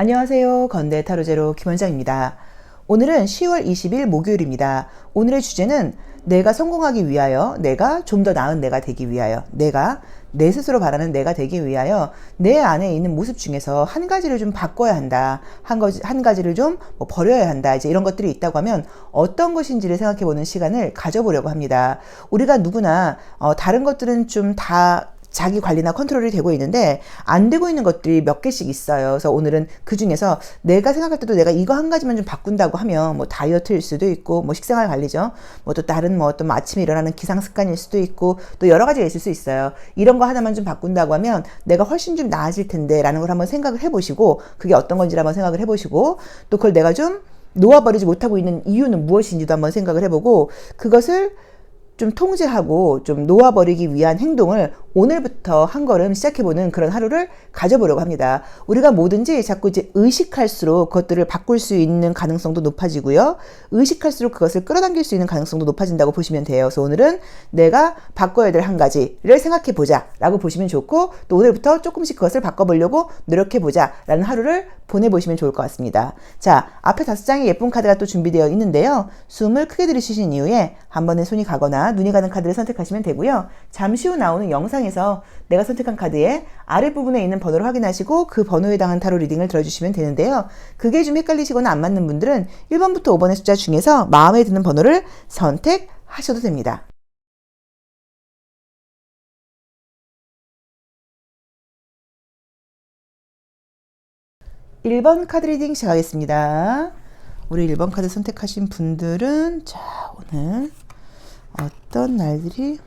안녕하세요. 건대 타로제로 김원장입니다. 오늘은 10월 20일 목요일입니다. 오늘의 주제는 내가 성공하기 위하여, 내가 좀 더 나은 내가 되기 위하여, 내가 내 스스로 바라는 내가 되기 위하여 내 안에 있는 모습 중에서 한 가지를 좀 바꿔야 한다. 한, 가지, 한 가지를 좀 뭐 버려야 한다. 이제 이런 것들이 있다고 하면 어떤 것인지를 생각해 보는 시간을 가져보려고 합니다. 우리가 누구나 어, 다른 것들은 좀다 자기 관리나 컨트롤이 되고 있는데 안 되고 있는 것들이 몇 개씩 있어요. 그래서 오늘은 그 중에서 내가 생각할 때도 내가 이거 한 가지만 좀 바꾼다고 하면 뭐 다이어트일 수도 있고 뭐 식생활 관리죠. 뭐 또 다른 뭐 어떤 아침에 일어나는 기상 습관일 수도 있고 또 여러 가지가 있을 수 있어요. 이런 거 하나만 좀 바꾼다고 하면 내가 훨씬 좀 나아질 텐데라는 걸 한번 생각을 해보시고 그게 어떤 건지를 한번 생각을 해보시고 또 그걸 내가 좀 놓아버리지 못하고 있는 이유는 무엇인지도 한번 생각을 해보고 그것을 좀 통제하고 좀 놓아버리기 위한 행동을 오늘부터 한 걸음 시작해보는 그런 하루를 가져보려고 합니다. 우리가 뭐든지 자꾸 이제 의식할수록 그것들을 바꿀 수 있는 가능성도 높아지고요. 의식할수록 그것을 끌어당길 수 있는 가능성도 높아진다고 보시면 돼요. 그래서 오늘은 내가 바꿔야 될 한 가지를 생각해 보자 라고 보시면 좋고 또 오늘부터 조금씩 그것을 바꿔보려고 노력해 보자 라는 하루를 보내보시면 좋을 것 같습니다. 자, 앞에 다섯 장의 예쁜 카드가 또 준비되어 있는데요. 숨을 크게 들이쉬신 이후에 한 번에 손이 가거나 눈이 가는 카드를 선택하시면 되고요. 잠시 후 나오는 영상에서 내가 선택한 카드의 아랫부분에 있는 번호를 확인하시고 그 번호에 해당한 타로 리딩을 들어주시면 되는데요. 그게 좀 헷갈리시거나 안 맞는 분들은 1번부터 5번의 숫자 중에서 마음에 드는 번호를 선택하셔도 됩니다. 1번 카드 리딩 시작하겠습니다. 우리 1번 카드 선택하신 분들은 자, 오늘 어떤 날들이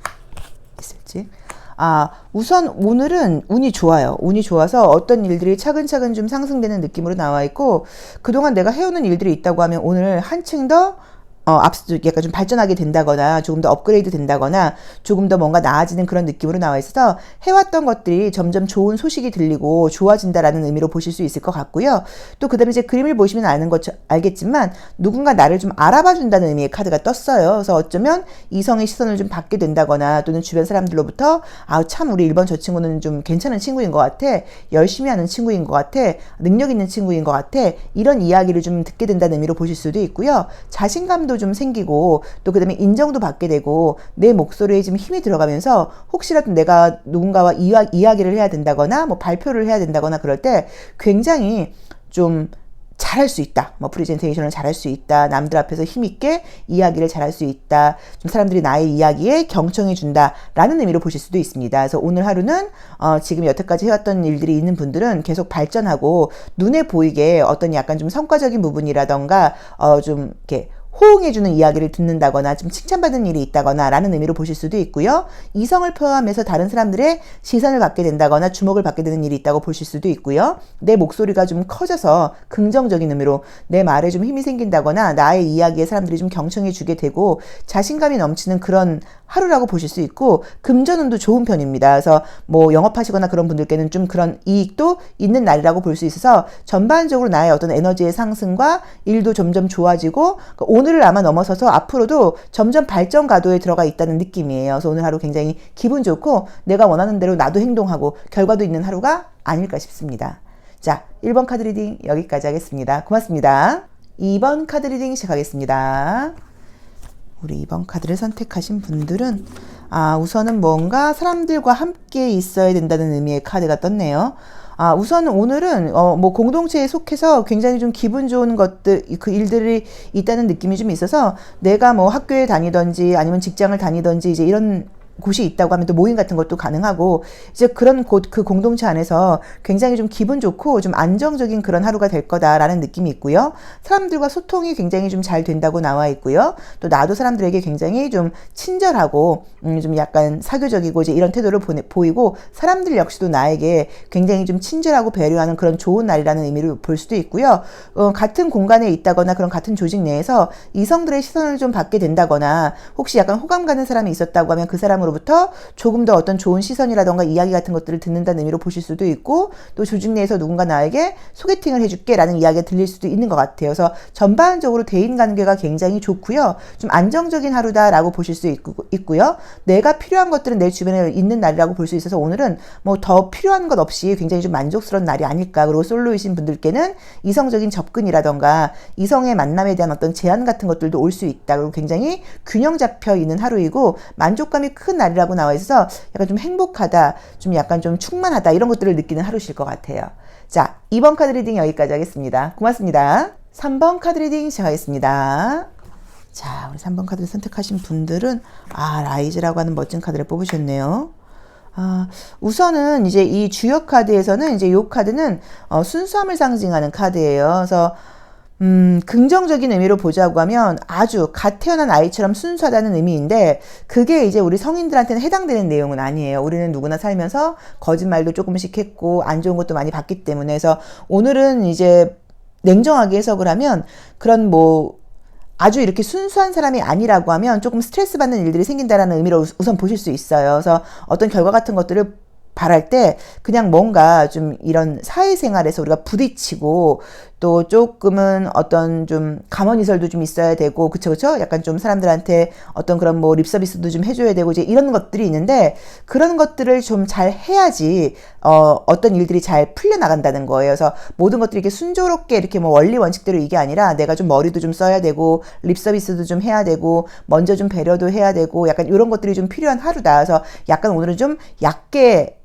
있을지. 아, 우선 오늘은 운이 좋아요. 운이 좋아서 어떤 일들이 차근차근 좀 상승되는 느낌으로 나와 있고, 그동안 내가 해오는 일들이 있다고 하면 오늘 한층 더 어, 앞서 약간 좀 발전하게 된다거나 조금 더 업그레이드 된다거나 조금 더 뭔가 나아지는 그런 느낌으로 나와 있어서 해왔던 것들이 점점 좋은 소식이 들리고 좋아진다라는 의미로 보실 수 있을 것 같고요. 또 그다음에 이제 그림을 보시면 아는 것 알겠지만 누군가 나를 좀 알아봐 준다는 의미의 카드가 떴어요. 그래서 어쩌면 이성의 시선을 좀 받게 된다거나 또는 주변 사람들로부터 아 참 우리 1번 저 친구는 좀 괜찮은 친구인 것 같아. 열심히 하는 친구인 것 같아. 능력 있는 친구인 것 같아. 이런 이야기를 좀 듣게 된다는 의미로 보실 수도 있고요. 자신감도 좀 생기고 또 그다음에 인정도 받게 되고 내 목소리에 좀 힘이 들어가면서 혹시라도 내가 누군가와 이야, 이야기를 해야 된다거나 뭐 발표를 해야 된다거나 그럴 때 굉장히 좀 잘할 수 있다. 뭐 프레젠테이션을 잘할 수 있다. 남들 앞에서 힘있게 이야기를 잘할 수 있다. 좀 사람들이 나의 이야기에 경청해 준다라는 의미로 보실 수도 있습니다. 그래서 오늘 하루는 어, 지금 여태까지 해왔던 일들이 있는 분들은 계속 발전하고 눈에 보이게 어떤 약간 좀 성과적인 부분이라던가 어, 좀 이렇게 호응해주는 이야기를 듣는다거나 좀 칭찬받는 일이 있다거나 라는 의미로 보실 수도 있고요. 이성을 포함해서 다른 사람들의 시선을 받게 된다거나 주목을 받게 되는 일이 있다고 보실 수도 있고요. 내 목소리가 좀 커져서 긍정적인 의미로 내 말에 좀 힘이 생긴다거나 나의 이야기에 사람들이 좀 경청해 주게 되고 자신감이 넘치는 그런 하루라고 보실 수 있고 금전운도 좋은 편입니다. 그래서 뭐 영업하시거나 그런 분들께는 좀 그런 이익도 있는 날이라고 볼 수 있어서 전반적으로 나의 어떤 에너지의 상승과 일도 점점 좋아지고 그러니까 오늘을 아마 넘어서서 앞으로도 점점 발전 가도에 들어가 있다는 느낌이에요. 그래서 오늘 하루 굉장히 기분 좋고 내가 원하는 대로 나도 행동하고 결과도 있는 하루가 아닐까 싶습니다. 자, 1번 카드 리딩 여기까지 하겠습니다. 고맙습니다. 2번 카드 리딩 시작하겠습니다. 우리 2번 카드를 선택하신 분들은 아, 우선은 뭔가 사람들과 함께 있어야 된다는 의미의 카드가 떴네요. 아, 우선 오늘은 어, 뭐 공동체에 속해서 굉장히 좀 기분 좋은 것들 그 일들이 있다는 느낌이 좀 있어서 내가 뭐 학교에 다니던지 아니면 직장을 다니던지 이제 이런 곳이 있다고 하면 또 모임 같은 것도 가능하고 이제 그런 곳 그 공동체 안에서 굉장히 좀 기분 좋고 좀 안정적인 그런 하루가 될 거다라는 느낌이 있고요. 사람들과 소통이 굉장히 좀 잘 된다고 나와 있고요. 또 나도 사람들에게 굉장히 좀 친절하고 음, 좀 약간 사교적이고 이제 이런 태도를 보내, 보이고 사람들 역시도 나에게 굉장히 좀 친절하고 배려하는 그런 좋은 날이라는 의미를 볼 수도 있고요. 어, 같은 공간에 있다거나 그런 같은 조직 내에서 이성들의 시선을 좀 받게 된다거나 혹시 약간 호감 가는 사람이 있었다고 하면 그 사람은 사람으로부터 조금 더 어떤 좋은 시선이라던가 이야기 같은 것들을 듣는다는 의미로 보실 수도 있고 또 조직 내에서 누군가 나에게 소개팅을 해줄게 라는 이야기가 들릴 수도 있는 것 같아요. 그래서 전반적으로 대인 관계가 굉장히 좋고요. 좀 안정적인 하루다라고 보실 수 있고, 있고요. 내가 필요한 것들은 내 주변에 있는 날이라고 볼 수 있어서 오늘은 뭐 더 필요한 것 없이 굉장히 좀 만족스러운 날이 아닐까. 그리고 솔로이신 분들께는 이성적인 접근이라던가 이성의 만남에 대한 어떤 제한 같은 것들도 올 수 있다. 그리고 굉장히 균형 잡혀 있는 하루이고 만족감이 큰 날이라고 나와 있어서 약간 좀 행복하다, 좀 약간 좀 충만하다 이런 것들을 느끼는 하루실 것 같아요. 자, 2번 카드 리딩 여기까지 하겠습니다. 고맙습니다. 3번 카드 리딩 시작하겠습니다. 자, 우리 3번 카드를 선택하신 분들은 아, 라이즈라고 하는 멋진 카드를 뽑으셨네요. 아, 우선은 이제 이 주요 카드에서는 이제 요 카드는 어, 순수함을 상징하는 카드예요. 그래서 음, 긍정적인 의미로 보자고 하면 아주 갓 태어난 아이처럼 순수하다는 의미인데 그게 이제 우리 성인들한테는 해당되는 내용은 아니에요. 우리는 누구나 살면서 거짓말도 조금씩 했고 안 좋은 것도 많이 봤기 때문에 해서 오늘은 이제 냉정하게 해석을 하면 그런 뭐 아주 이렇게 순수한 사람이 아니라고 하면 조금 스트레스 받는 일들이 생긴다라는 의미로 우선 보실 수 있어요. 그래서 어떤 결과 같은 것들을 바랄 때 그냥 뭔가 좀 이런 사회생활에서 우리가 부딪히고 또 조금은 어떤 좀 감언이설도 좀 있어야 되고 그쵸 그쵸 약간 좀 사람들한테 어떤 그런 뭐 립서비스도 좀 해줘야 되고 이제 이런 것들이 있는데 그런 것들을 좀 잘 해야지 어 어떤 일들이 잘 풀려 나간다는 거예요. 그래서 모든 것들이 이렇게 순조롭게 이렇게 뭐 원리 원칙대로 이게 아니라 내가 좀 머리도 좀 써야 되고 립서비스도 좀 해야 되고 먼저 좀 배려도 해야 되고 약간 이런 것들이 좀 필요한 하루다. 그래서 약간 오늘은 좀 얕게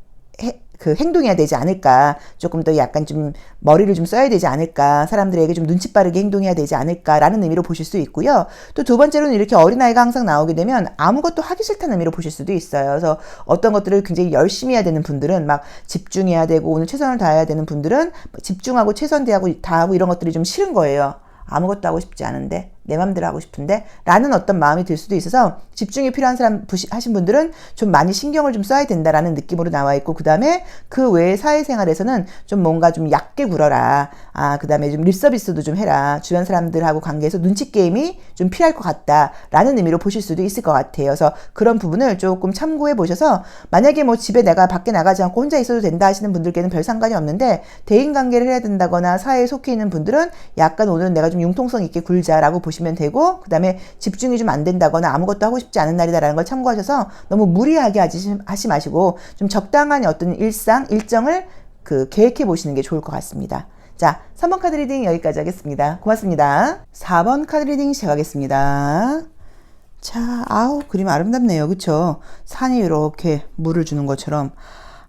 해, 그 행동해야 되지 않을까. 조금 더 약간 좀 머리를 좀 써야 되지 않을까. 사람들에게 좀 눈치 빠르게 행동해야 되지 않을까라는 의미로 보실 수 있고요. 또 두 번째로는 이렇게 어린아이가 항상 나오게 되면 아무것도 하기 싫다는 의미로 보실 수도 있어요. 그래서 어떤 것들을 굉장히 열심히 해야 되는 분들은 막 집중해야 되고 오늘 최선을 다해야 되는 분들은 집중하고 최선 다하고 다하고 이런 것들이 좀 싫은 거예요. 아무것도 하고 싶지 않은데 내 맘대로 하고 싶은데 라는 어떤 마음이 들 수도 있어서 집중이 필요한 사람 하신 분들은 좀 많이 신경을 좀 써야 된다라는 느낌으로 나와 있고 그 다음에 그 외의 사회생활에서는 좀 뭔가 좀 얕게 굴어라. 아그 다음에 좀 립서비스도 좀 해라. 주변 사람들하고 관계에서 눈치 게임이 좀 필요할 것 같다라는 의미로 보실 수도 있을 것 같아요. 그래서 그런 부분을 조금 참고해 보셔서 만약에 뭐 집에 내가 밖에 나가지 않고 혼자 있어도 된다 하시는 분들께는 별 상관이 없는데 대인 관계를 해야 된다거나 사회에 속해 있는 분들은 약간 오늘 내가 좀 융통성 있게 굴자라고 보시 보시면 되고 그 다음에 집중이 좀 안 된다거나 아무것도 하고 싶지 않은 날이다라는 걸 참고하셔서 너무 무리하게 하지, 하시 마시고 좀 적당한 어떤 일상 일정을 그 계획해 보시는 게 좋을 것 같습니다. 자, 3번 카드 리딩 여기까지 하겠습니다. 고맙습니다. 4번 카드 리딩 시작하겠습니다. 자, 아우, 그림 아름답네요. 그쵸? 산이 이렇게 물을 주는 것처럼.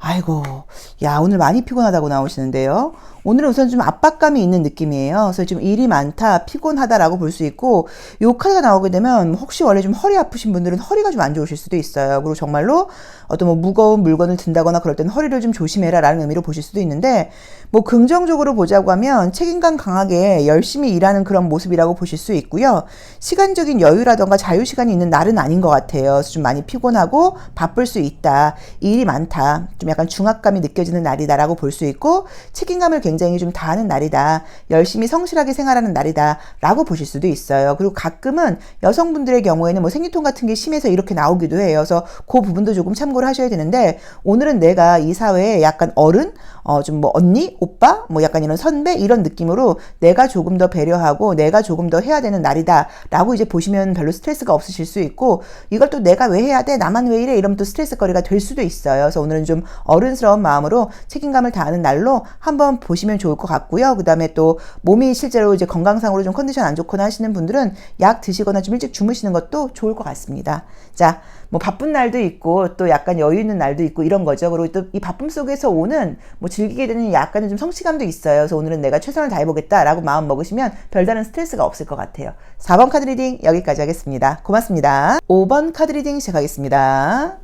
아이고, 야, 오늘 많이 피곤하다고 나오시는데요. 오늘은 우선 좀 압박감이 있는 느낌이에요. 그래서 좀 일이 많다, 피곤하다라고 볼 수 있고, 요 카드가 나오게 되면 혹시 원래 좀 허리 아프신 분들은 허리가 좀 안 좋으실 수도 있어요. 그리고 정말로 어떤 뭐 무거운 물건을 든다거나 그럴 때는 허리를 좀 조심해라 라는 의미로 보실 수도 있는데, 뭐 긍정적으로 보자고 하면 책임감 강하게 열심히 일하는 그런 모습이라고 보실 수 있고요. 시간적인 여유라던가 자유시간이 있는 날은 아닌 것 같아요. 그래서 좀 많이 피곤하고 바쁠 수 있다. 일이 많다. 좀 약간 중압감이 느껴지는 날이다라고 볼 수 있고, 책임감을 굉장히 좀 다하는 날이다. 열심히 성실하게 생활하는 날이다. 라고 보실 수도 있어요. 그리고 가끔은 여성분들의 경우에는 뭐 생리통 같은 게 심해서 이렇게 나오기도 해요. 그래서 그 부분도 조금 참고 를 하셔야 되는데 오늘은 내가 이 사회에 약간 어른, 어, 좀 뭐 언니, 오빠, 뭐 약간 이런 선배 이런 느낌으로 내가 조금 더 배려하고 내가 조금 더 해야 되는 날이다. 라고 이제 보시면 별로 스트레스가 없으실 수 있고 이걸 또 내가 왜 해야 돼? 나만 왜 이래? 이러면 또 스트레스 거리가 될 수도 있어요. 그래서 오늘은 좀 어른스러운 마음으로 책임감을 다하는 날로 한번 보시면 좋을 것 같고요. 그 다음에 또 몸이 실제로 이제 건강상으로 좀 컨디션 안 좋거나 하시는 분들은 약 드시거나 좀 일찍 주무시는 것도 좋을 것 같습니다. 자, 뭐 바쁜 날도 있고 또 약간 여유 있는 날도 있고 이런 거죠. 그리고 또 이 바쁨 속에서 오는 뭐 즐기게 되는 약간의 좀 성취감도 있어요. 그래서 오늘은 내가 최선을 다해보겠다라고 마음 먹으시면 별다른 스트레스가 없을 것 같아요. 4번 카드 리딩 여기까지 하겠습니다. 고맙습니다. 5번 카드 리딩 시작하겠습니다.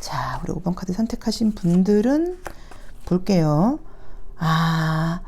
자, 우리 5번 카드 선택하신 분들은 볼게요. 아,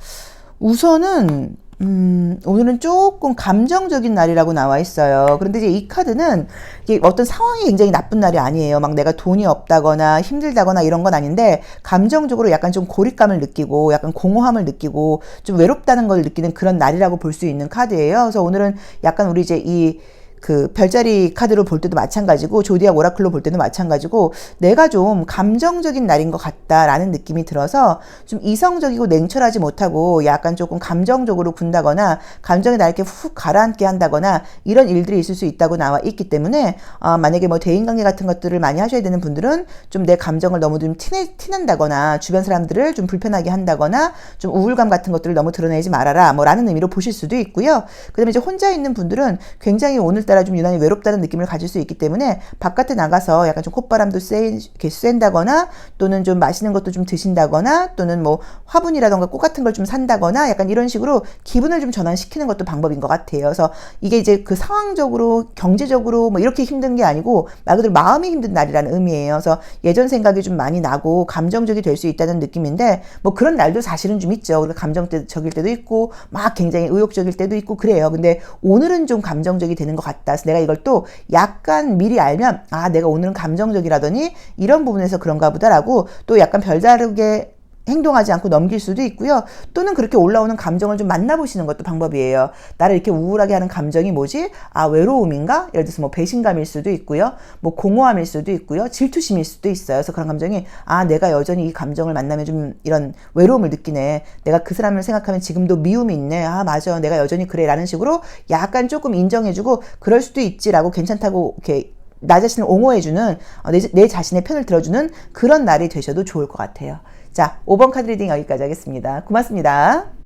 우선은 음, 오늘은 조금 감정적인 날이라고 나와 있어요. 그런데 이제 이 카드는 이게 어떤 상황이 굉장히 나쁜 날이 아니에요. 막 내가 돈이 없다거나 힘들다거나 이런 건 아닌데 감정적으로 약간 좀 고립감을 느끼고 약간 공허함을 느끼고 좀 외롭다는 걸 느끼는 그런 날이라고 볼 수 있는 카드예요. 그래서 오늘은 약간 우리 이제 이 그 별자리 카드로 볼 때도 마찬가지고 조디악 오라클로 볼 때도 마찬가지고 내가 좀 감정적인 날인 것 같다라는 느낌이 들어서 좀 이성적이고 냉철하지 못하고 약간 조금 감정적으로 군다거나 감정이 날 이렇게 훅 가라앉게 한다거나 이런 일들이 있을 수 있다고 나와 있기 때문에 어, 만약에 뭐 대인관계 같은 것들을 많이 하셔야 되는 분들은 좀 내 감정을 너무 좀 티내, 티낸다거나 주변 사람들을 좀 불편하게 한다거나 좀 우울감 같은 것들을 너무 드러내지 말아라 뭐 라는 의미로 보실 수도 있고요. 그 다음에 이제 혼자 있는 분들은 굉장히 오늘 따라 좀 유난히 외롭다는 느낌을 가질 수 있기 때문에 바깥에 나가서 약간 좀 콧바람도 쐬, 쐰다거나 또는 좀 맛있는 것도 좀 드신다거나 또는 뭐 화분이라던가 꽃 같은 걸 좀 산다거나 약간 이런 식으로 기분을 좀 전환시키는 것도 방법인 것 같아요. 그래서 이게 이제 그 상황적으로 경제적으로 뭐 이렇게 힘든 게 아니고 말 그대로 마음이 힘든 날이라는 의미예요. 그래서 예전 생각이 좀 많이 나고 감정적이 될 수 있다는 느낌인데 뭐 그런 날도 사실은 좀 있죠. 우리가 감정적일 때도 있고 막 굉장히 의욕적일 때도 있고 그래요. 근데 오늘은 좀 감정적이 되는 것 같 다. 그래서 내가 이걸 또 약간 미리 알면 아 내가 오늘은 감정적이라더니 이런 부분에서 그런가 보다라고 또 약간 별다르게 행동하지 않고 넘길 수도 있고요. 또는 그렇게 올라오는 감정을 좀 만나보시는 것도 방법이에요. 나를 이렇게 우울하게 하는 감정이 뭐지? 아, 외로움인가? 예를 들어서 뭐 배신감일 수도 있고요. 뭐 공허함일 수도 있고요. 질투심일 수도 있어요. 그래서 그런 감정이 아, 내가 여전히 이 감정을 만나면 좀 이런 외로움을 느끼네. 내가 그 사람을 생각하면 지금도 미움이 있네. 아, 맞아. 내가 여전히 그래. 라는 식으로 약간 조금 인정해주고 그럴 수도 있지라고 괜찮다고 이렇게 나 자신을 옹호해주는 어, 내, 내 자신의 편을 들어주는 그런 날이 되셔도 좋을 것 같아요. 자, 5번 카드 리딩 여기까지 하겠습니다. 고맙습니다.